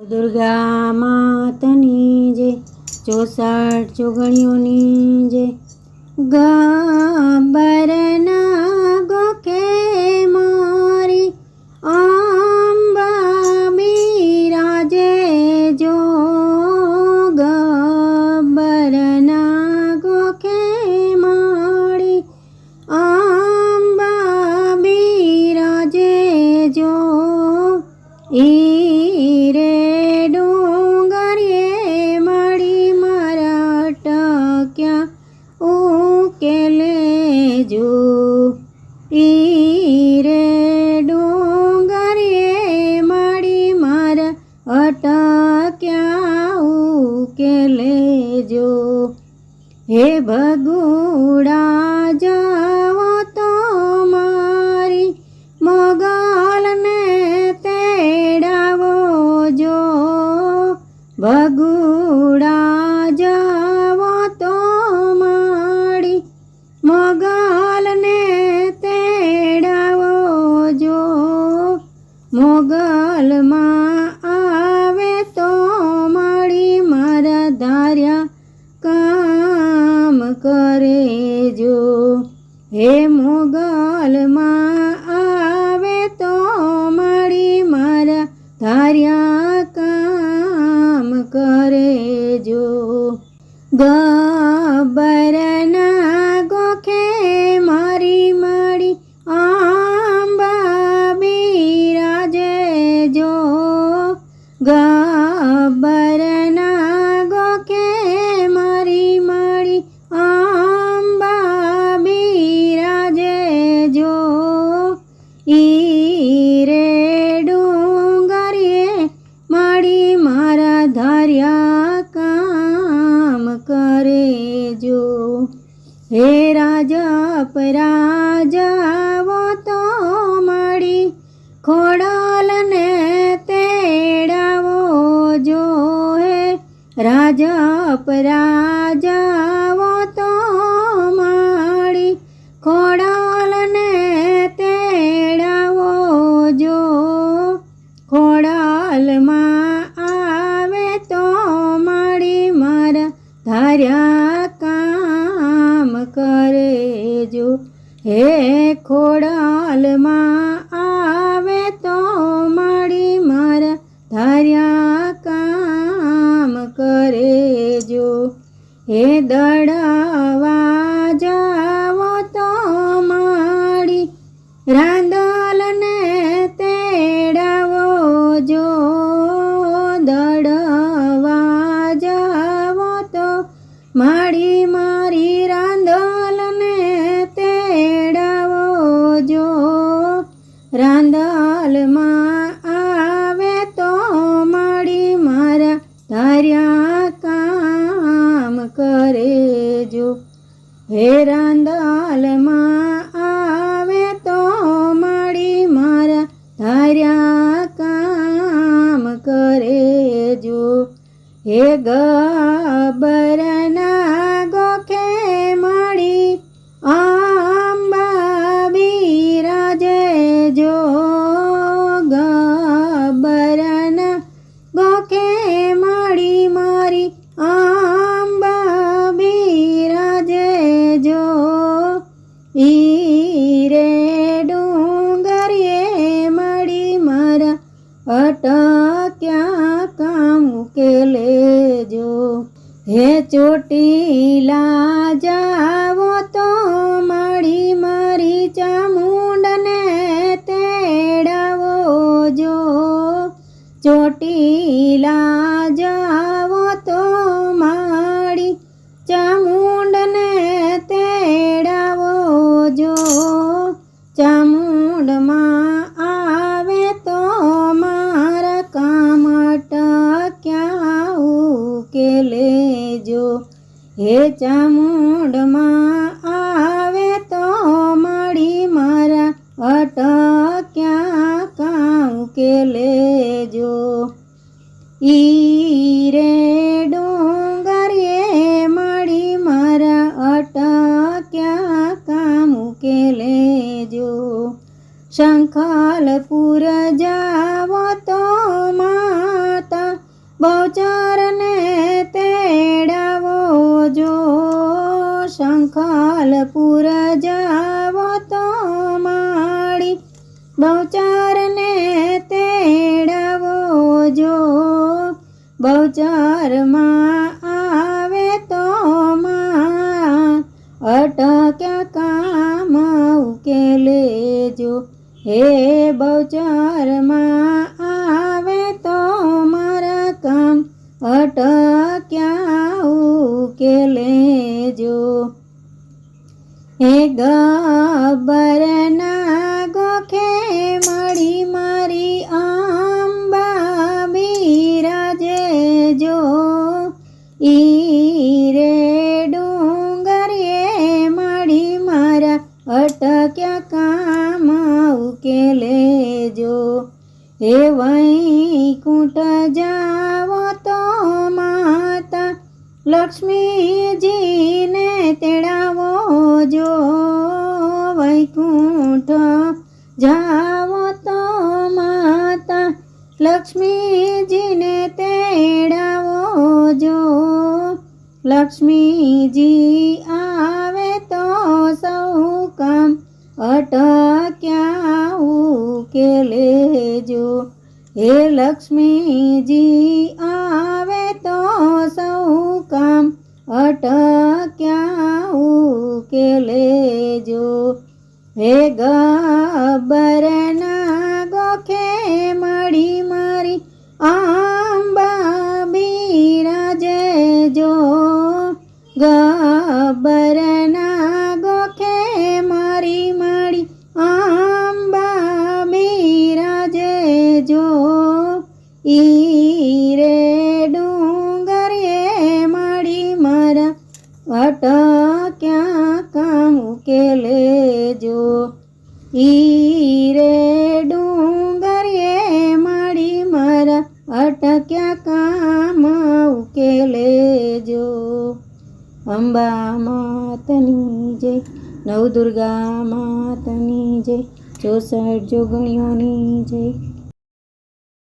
દુર્ગા માતની જે ચોસઠ ચોગણીઓની જે ગબ્બરના ગોખે મારી અંબા બિરાજે જો. ગબ્બરના ગોખે મારી અંબા બિરાજે જો. ઈ હે ભગુડા જાઓ તો મારી મોગલને તેડાવો જો. ભગુડા જાઓ તો મારી મોગલને તેડાવો જો. મોગલમાં હે રાજા પરાજાવો તો મારી ખોડલને તેડાવો જો હે. રાજા પરાજાવો તો મારી ખોડલને તેડાવો જો. ખોડાલમાં આવે તો મળી. મારા ધાર્યા કામ કરે જો? હે ખોડાલમાં આવે તો મારી મારા ધાર્યા કામ કરેજો હે દડાવા જાવો ધાર્યા કામ કરે જો હે રાંદલમાં આવે તો માડી મારા તાર્યા કામ કરે જો હે ગબ્બરના અટક્યા કામ કે લેજો હે ચોટીલા જાવો તો મારી મારી ચામુંડને તેડાવો જો ચામુંડમાં આવે તો મળી મારા અટક્યા કામ કે લેજો? ઈ રે ડુંગરીએ મળી મારા અટક્યા કામ કે લેજો? શંખાલપુર જાવો તો માતા બહુચરને શંખલપુર જાવો તો માળી બહુચરને તેડાવો જો. બહુચારમાં આવે તો માં અટક્યા કામ ઉકેલે જો. હે બહુચારમાં આવે તો મારા કામ અટક્યા ઉકેલે હે ગબ્બરના ગોખે મળી મારી આંબા બિરાજે જો. ઈરે ડુંગરીએ મળી મારા અટક્યા કામ ઉકેલે જો હે વૈકુંઠ જાવો તો માતા લક્ષ્મીજીને લક્ષ્મીજી આવે તો સૌ કામ અટક્યા ઉકેલે જો. હે લક્ષ્મીજી આવે તો અટક્યા કામ ઉકેલે જો અંબા માતની જય નવદુર્ગા માતની જય ચોસઠ જોગણીઓની જય.